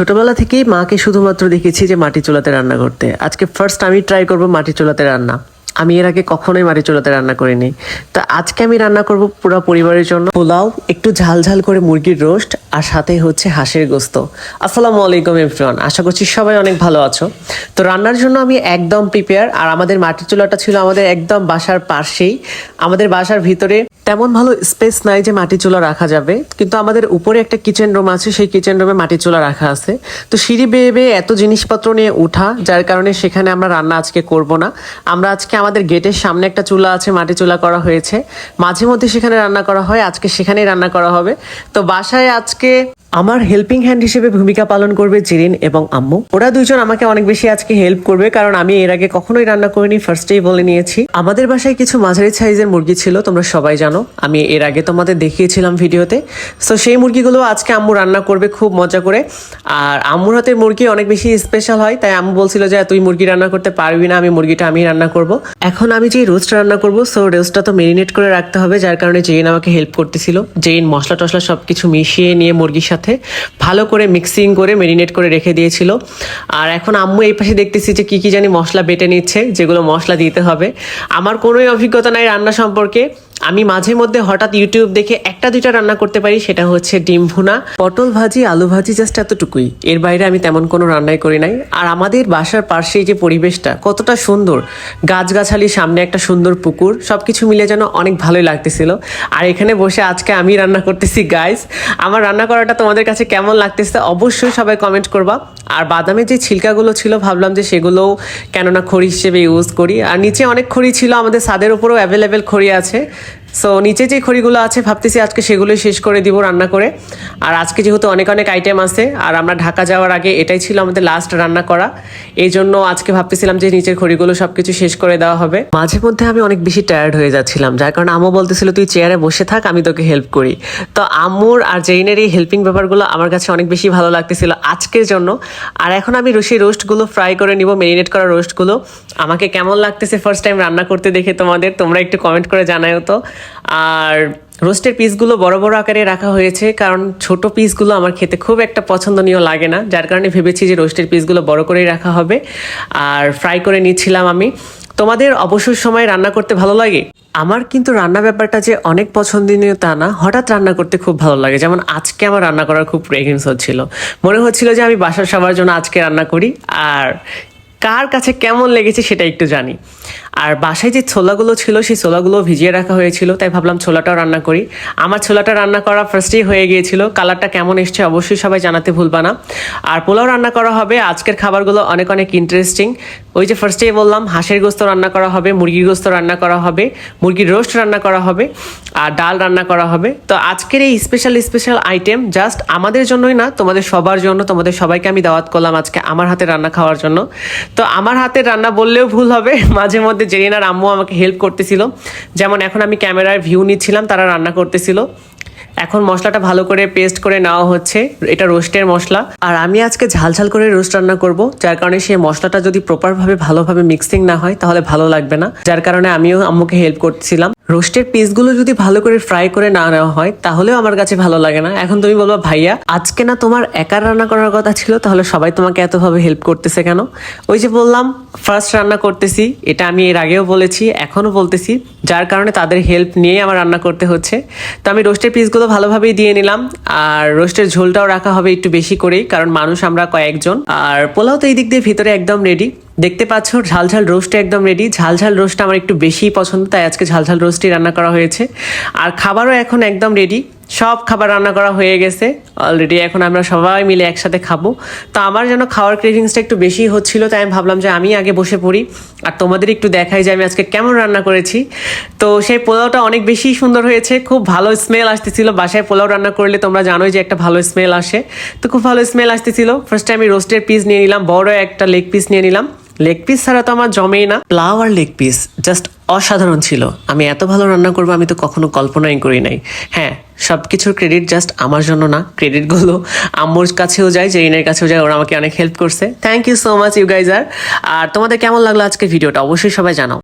ছোটবেলা থেকেই মাকে শুধুমাত্র দেখেছি যে মাটি চুলাতে রান্না করতে। আজকে ফার্স্ট আমি ট্রাই করব মাটি চুলাতে রান্না। আমি এর আগে কখনোই মাটি চুলাতে রান্না করিনি। তো আজকে আমি রান্না করব পুরো পরিবারের জন্য। পোলাও, একটু ঝাল ঝাল করে মুরগির রোস্ট আর সাথে হচ্ছে হাঁসের গোস্ত। আসসালামু আলাইকুম এভরিওয়ান আশা করছি সবাই অনেক ভালো আছো। তো রান্নার জন্য আমি একদম প্রিপেয়ার আর আমাদের মাটির চুলাটা ছিল আমাদের একদম বাসার পাশেই। আমাদের বাসার ভিতরে তেমন ভালো স্পেস নাই যে মাটি চুলা রাখা যাবে। কিন্তু আমাদের উপরে একটা কিচেন রুম আছে, সেই কিচেন রুমে মাটি চুলা রাখা আছে। তো সিঁড়ি বেয়ে বেয়ে এত জিনিসপত্র নিয়ে উঠা, যার কারণে সেখানে আমরা রান্না আজকে করব না। আমরা আজকে আমাদের গেটের সামনে একটা চুলা আছে, মাটি চুলা করা হয়েছে। মাঝে মধ্যে সেখানে রান্না করা হয়, আজকে সেখানেই রান্না করা হবে। তো বাসায় আজকে আমার হেল্পিং হ্যান্ড হিসেবে ভূমিকা পালন করবে জিরিন এবং আম্মু। ওরা দুইজন আমাকে অনেক বেশি আজকে হেল্প করবে কারণ আমি এর আগে কখনোই রান্না করিনি ফার্স্টেই বলে নিয়েছি। আমাদের বাসায় কিছু মাঝারি সাইজের মুরগি ছিল, তোমরা সবাই জানো। আমি এর আগে তোমাদের দেখিয়েছিলাম ভিডিওতে। সো সেই মুরগিগুলো আজকে আম্মু রান্না করবে খুব মজা করে। আর আম্মুর হাতের মুরগি অনেক বেশি স্পেশাল হয়, তাই আম্মু বলছিল যে তুই মুরগি রান্না করতে পারবি না, আমি মুরগিটা আমি রান্না করব। এখন আমি যে রোস্ট রান্না করব সো রোস্টটা তো মেরিনেট করে রাখতে হবে, যার কারণে জেইন আমাকে হেল্প করতেছিল। জেইন মশলা টশলা সব কিছু মিশিয়ে নিয়ে মুরগির সাথে ভালো করে মিক্সিং করে মেরিনেট করে রেখে দিয়েছিল। আর এখন আম্মু এই পাশে দেখতেছি যে কী কী জানি মশলা বেটে নিচ্ছে, যেগুলো মশলা দিতে হবে। আমার কোনোই অভিজ্ঞতা নাই রান্না সম্পর্কে। আমি মাঝে মধ্যে হঠাৎ ইউটিউব দেখে একটা দুইটা রান্না করতে পারি, সেটা হচ্ছে ডিম ভুনা। পটল ভাজি, আলু ভাজি জাস্ট এতটুকুই। এর বাইরে আমি তেমন কোনো রান্নাই করি নাই। আর আমাদের বাসার পাশেই যে পরিবেশটা, কতটা সুন্দর। গাছগাছালি, সামনে একটা সুন্দর পুকুর সব কিছু মিলে যেন অনেক ভালোই লাগতেছিল। আর এখানে বসে আজকে আমি রান্না করতেছি গাইস আমার রান্না করাটা তোমাদের কাছে কেমন লাগতেছে, অবশ্যই সবাই কমেন্ট করবা। আর বাদামের যে ছিলকাগুলো ছিল, ভাবলাম যে সেগুলো কেননা খড়ি হিসেবে ইউজ করি। আর নিচে অনেক খড়ি ছিল, আমাদের সাদের উপরেও অ্যাভেলেবেল খড়ি আছে। সো নিচে যে খড়িগুলো আছে, ভাবতেছি আজকে সেগুলোই শেষ করে দিব রান্না করে। আর আজকে যেহেতু অনেক অনেক আইটেম আছে, আর আমরা ঢাকা যাওয়ার আগে এটাই ছিল আমাদের লাস্ট রান্না করা। এই জন্য আজকে ভাবতেছিলাম যে নিচের খড়িগুলো সব কিছু শেষ করে দেওয়া হবে। মাঝে মধ্যে আমি অনেক বেশি টায়ার্ড হয়ে যাচ্ছিলাম, যার কারণে আম্মু বলতেছিল, তুই চেয়ারে বসে থাক, আমি তোকে হেল্প করি। তো আম্মুর আর জেইনের এই হেল্পিং ব্যাপারগুলো আমার কাছে অনেক বেশি ভালো লাগতেছিল আজকের জন্য। আর এখন আমি সেই রোস্টগুলো ফ্রাই করে নিব মেরিনেট করা রোস্টগুলো আমাকে কেমন লাগতেছে ফার্স্ট টাইম রান্না করতে দেখে তোমাদের, তোমরা একটু কমেন্ট করে জানাও তো। আর রোস্টের পিসগুলো বড় বড় আকারে রাখা হয়েছে, কারণ ছোট পিসগুলো আমার খেতে খুব একটা পছন্দনীয় লাগে না। যার কারণে ভেবেছি যে রোস্টের পিসগুলো বড় করেই রাখা হবে। আর ফ্রাই করে নিচ্ছিলাম আমি। তোমাদের অবসর সময় রান্না করতে ভালো লাগে? আমার কিন্তু রান্না ব্যাপারটা যে অনেক পছন্দনীয় তা না, হঠাৎ রান্না করতে খুব ভালো লাগে। যেমন আজকে আমার রান্না করার খুব প্রেগনেন্স হচ্ছিল। মনে হচ্ছিল যে আমি বাসার সবার জন্য আজকে রান্না করি, আর কার কাছে কেমন লেগেছে সেটা একটু জানি। আর বাসায় যে ছোলাগুলো ছিল, সেই ছোলাগুলো ভিজিয়ে রাখা হয়েছিল, তাই ভাবলাম ছোলাটাও রান্না করি। আমার ছোলাটা রান্না করা ফার্স্টেই হয়ে গিয়েছিল। কালারটা কেমন এসছে অবশ্যই সবাই জানাতে ভুলবা না। আর পোলাও রান্না করা হবে, আজকের খাবারগুলো অনেক অনেক ইন্টারেস্টিং ওই যে ফার্স্টেই বললাম, হাঁসের গোস্ত রান্না করা হবে, মুরগির গোস্ত রান্না করা হবে, মুরগির রোস্ট রান্না করা হবে, আর ডাল রান্না করা হবে। তো আজকের এই স্পেশাল স্পেশাল আইটেম জাস্ট আমাদের জন্যই না, তোমাদের সবার জন্য, তোমাদের সবাইকে আমি দাওয়াত করলাম আজকে আমার হাতে রান্না খাওয়ার জন্য। তো আমার হাতের রান্না বললেও ভুল হবে, মাঝে মধ্যে জেরিনার আম্মু আমাকে হেল্প করতেছিল। যেমন এখন আমি ক্যামেরার ভিউ নিচ্ছিলাম, তারা রান্না করতেছিল। এখন মশলাটা ভালো করে পেস্ট করে নেওয়া হচ্ছে। এটা রোস্টের মশলা। আর আমি আজকে ঝাল ঝাল করে রোস্ট রান্না করব, যার কারণে সেই মশলাটা যদি প্রপারভাবে ভালোভাবে মিক্সিং না হয়, তাহলে ভালো লাগবে না। যার কারণে আমিও আম্মুকে হেল্প করছিলাম। রোস্টের পিসগুলো যদি ভালো করে ফ্রাই করে না নেওয়া হয়, তাহলেও আমার কাছে ভালো লাগে না। এখন তুমি বলব, ভাইয়া, আজকে না তোমার একার রান্না করার কথা ছিল, তাহলে সবাই তোমাকে এতভাবে হেল্প করতেছে কেন? ওই যে বললাম ফার্স্ট রান্না করতেছি। এটা আমি এর আগেও বলেছি, এখনও বলতেছি। যার কারণে তাদের হেল্প নিয়েই আমার রান্না করতে হচ্ছে। তো আমি রোস্টের পিসগুলো ভালোভাবেই দিয়ে নিলাম। আর রোস্টের ঝোলটাও রাখা হবে একটু বেশি করেই, কারণ মানুষ আমরা কয়েকজন। আর পোলাও তো এই দিক দিয়ে ভিতরে একদম রেডি দেখতে পাচ্ছ, ঝাল ঝাল রোস্ট একদম রেডি ঝাল ঝাল রোস্ট আমার একটু বেশি পছন্দ, তাই আজকে ঝাল ঝাল রোস্টই রান্না করা হয়েছে। আর খাবারও এখন একদম রেডি সব খাবার রান্না করা হয়ে গেছে। অলরেডি এখন আমরা সবাই মিলে একসাথে খাব। তো আমার যেন খাওয়ার ক্রেভিংসটা একটু বেশি হচ্ছিল, তাই আমি ভাবলাম যে আমি আগে বসে পড়ি। আর তোমাদের একটু দেখাই যে আমি আজকে কেমন রান্না করেছি। তো সেই পোলাওটা অনেক বেশি সুন্দর হয়েছে, খুব ভালো স্মেল আসতেছিল। বাসায় পোলাও রান্না করলে তোমরা জানোই যে একটা ভালো স্মেল আসে। তো খুব ভালো স্মেল আসতেছিল। ফার্স্টে আমি রোস্টের পিস নিয়ে নিলাম, বড় একটা লেগ পিস নিয়ে নিলাম। লেগ পিস ছাড়া তো আমার জমেই না। প্লাউ আর লেগ পিস জাস্ট অসাধারণ ছিল। আমি এত ভালো রান্না করব, আমি তো কখনো কল্পনাই করি নাই। হ্যাঁ সব কিছুর ক্রেডিট জাস্ট আমার জন্য না ক্রেডিটগুলো আম্মুর কাছেও যায় জেইনের কাছেও যায়, ওরা আমাকে অনেক হেল্প করছে। Thank you so much you guys are আর। তোমাদের কেমন লাগল আজকে ভিডিওটা অবশ্যই সবাই জানাও।